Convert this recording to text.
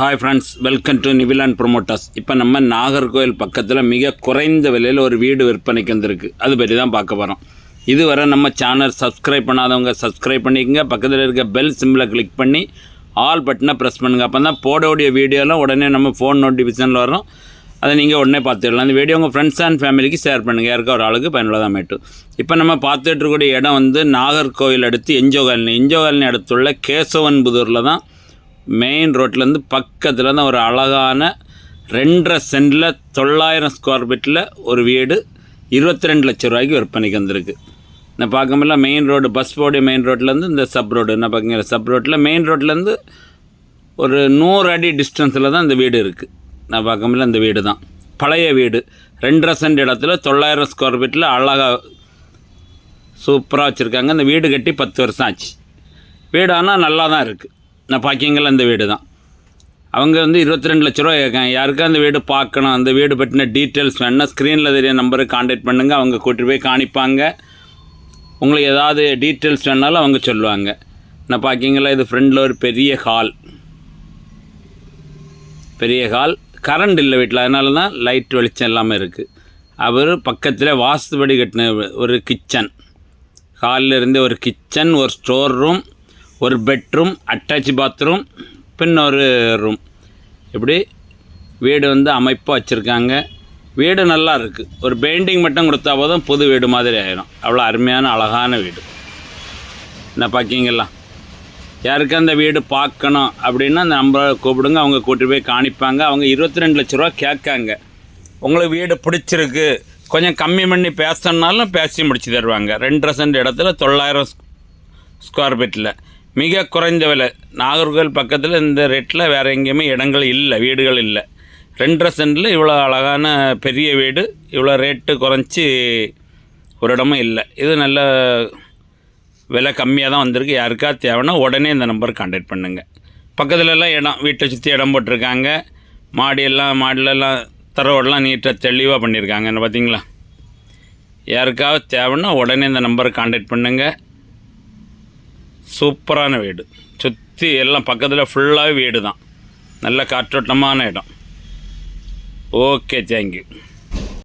Hi friends welcome to Nivilan promoters இப்போ நம்ம நாகர்கோவில் பக்கத்தில் மிக குறைந்த விலையில் ஒரு வீடு விற்பனைக்கு வந்திருக்கு. அது பற்றி தான் பார்க்க போகிறோம் இதுவரை நம்ம சேனல் சப்ஸ்கிரைப் பண்ணாதவங்க சப்ஸ்கிரைப் பண்ணிக்கங்க. பக்கத்தில் இருக்க பெல் சிம்பிளை கிளிக் பண்ணி ஆல் பட்டனை ப்ரெஸ் பண்ணுங்கள் அப்போ தான் போடக்கூடிய வீடியோலாம் உடனே நம்ம ஃபோன் நோட்டிஃபிகேஷனில் வரும். அதை நீங்கள் உடனே பார்த்துடலாம். அந்த வீடியோ உங்கள் ஃப்ரெண்ட்ஸ் அண்ட் ஃபேமிலிக்கு ஷேர் பண்ணுங்கள் யாருக்கா ஒரு ஆளுக்கு பயனுள்ளதாக மேட்டும் இப்போ நம்ம பார்த்துட்டு இருக்கக்கூடிய இடம் வந்து நாகர்கோவில் அடுத்து எஞ்சோ காலனி எஞ்சோ காலனி அடுத்துள்ள கேசவன்புதூரில் தான் மெயின் ரோட்லேருந்து பக்கத்தில் தான் ஒரு அழகான ரெண்டரை சென்டில் தொள்ளாயிரம் ஸ்கொயர் ஃபீட்டில் ஒரு வீடு இருபத்தி ரெண்டு லட்ச ரூபாய்க்கு விற்பனைக்கு வந்திருக்கு. நான் பார்க்கமில்ல மெயின் ரோடு பஸ் போடைய மெயின் ரோட்லேருந்து இந்த சப் ரோடு என்ன பார்க்குங்க சப் ரோட்டில் மெயின் ரோட்லேருந்து ஒரு நூறு அடி டிஸ்டன்ஸில் தான் இந்த வீடு இருக்குது நான் பார்க்கமில்ல இந்த வீடு தான் பழைய வீடு. ரெண்டரை சென்ட் இடத்துல தொள்ளாயிரம் ஸ்கொயர் ஃபீட்டில் அழகாக சூப்பராக வச்சுருக்காங்க. இந்த வீடு கட்டி பத்து வருஷம் ஆச்சு. வீடு ஆனால் நல்லா தான் இருக்குது நான் பார்க்கிங்கல அந்த வீடு தான். அவங்க வந்து இருபத்தி ரெண்டு லட்ச ரூபா கேட்காங்க. யாருக்கா அந்த வீடு பார்க்கணும்? அந்த வீடு பற்றின டீட்டெயில்ஸ் வேணால் ஸ்க்ரீனில் தெரிய நம்பருக்கு காண்டாக்ட் பண்ணுங்கள் அவங்க கூட்டிட்டு போய் காணிப்பாங்க. உங்களுக்கு ஏதாவது டீட்டெயில்ஸ் வேணாலும் அவங்க சொல்லுவாங்க. நான் பார்க்கிங்களா இது ஃப்ரெண்டில் ஒரு பெரிய ஹால் பெரிய ஹால் கரண்ட் இல்லை வீட்டில் அதனால தான் லைட் வெளிச்சம் எல்லாமே இருக்குது அவர் பக்கத்தில் வாஸ்துபடி கட்டின ஒரு கிச்சன் ஹாலில் இருந்து ஒரு கிச்சன் ஒரு ஸ்டோர் ரூம் ஒரு பெட்ரூம் அட்டாச் பாத்ரூம் பின் ஒரு ரூம். இப்படி வீடு வந்து அமைப்பாக வச்சுருக்காங்க. வீடு நல்லா இருக்குது ஒரு பெயிண்டிங் மட்டும் கொடுத்தா போதும் புது வீடு மாதிரி ஆயிடும் அவ்வளோ அருமையான அழகான வீடு. என்ன பார்க்கிங்களா யாருக்கு அந்த வீடு பார்க்கணும் அப்படின்னா அந்த நம்பரை கூப்பிடுங்க. அவங்க கூட்டி போய் காணிப்பாங்க. அவங்க இருபத்தி ரெண்டு லட்ச ரூபா கேட்காங்க. உங்களுக்கு வீடு பிடிச்சிருக்கு. கொஞ்சம் கம்மி பண்ணி பேசணுன்னாலும் பேசி முடிச்சு தருவாங்க. ரெண்டு சென்ட் இடத்துல தொள்ளாயிரம் ஸ்கொயர் ஃபீட்டில் மிக குறைந்த விலை. நாகர்கோவில் பக்கத்தில் இந்த ரேட்டில் வேறு எங்கேயுமே இடங்கள் இல்லை வீடுகள் இல்லை. ரெண்டரை சென்டில் இவ்வளோ அழகான பெரிய வீடு இவ்வளோ ரேட்டு குறைஞ்சி ஒரு இடமும் இல்லை. இது நல்ல விலை கம்மியாக தான் வந்திருக்கு. யாருக்கா தேவைன்னா உடனே இந்த நம்பர் கான்டாக்ட் பண்ணுங்கள் பக்கத்துல எல்லாம் இடம் வீட்டை சுற்றி இடம் போட்டிருக்காங்க. மாடியெல்லாம் மாடிலெல்லாம் தரவோடலாம் நீட்டாக தெளிவாக பண்ணியிருக்காங்க என்ன பார்த்தீங்களா யாருக்காவது தேவைன்னா உடனே இந்த நம்பரை கான்டாக்ட் பண்ணுங்கள் சூப்பரான வீடு. சுற்றி எல்லாம் பக்கத்தில் ஃபுல்லாகவே வீடு தான் நல்ல காற்றோட்டமான இடம். Okay thank you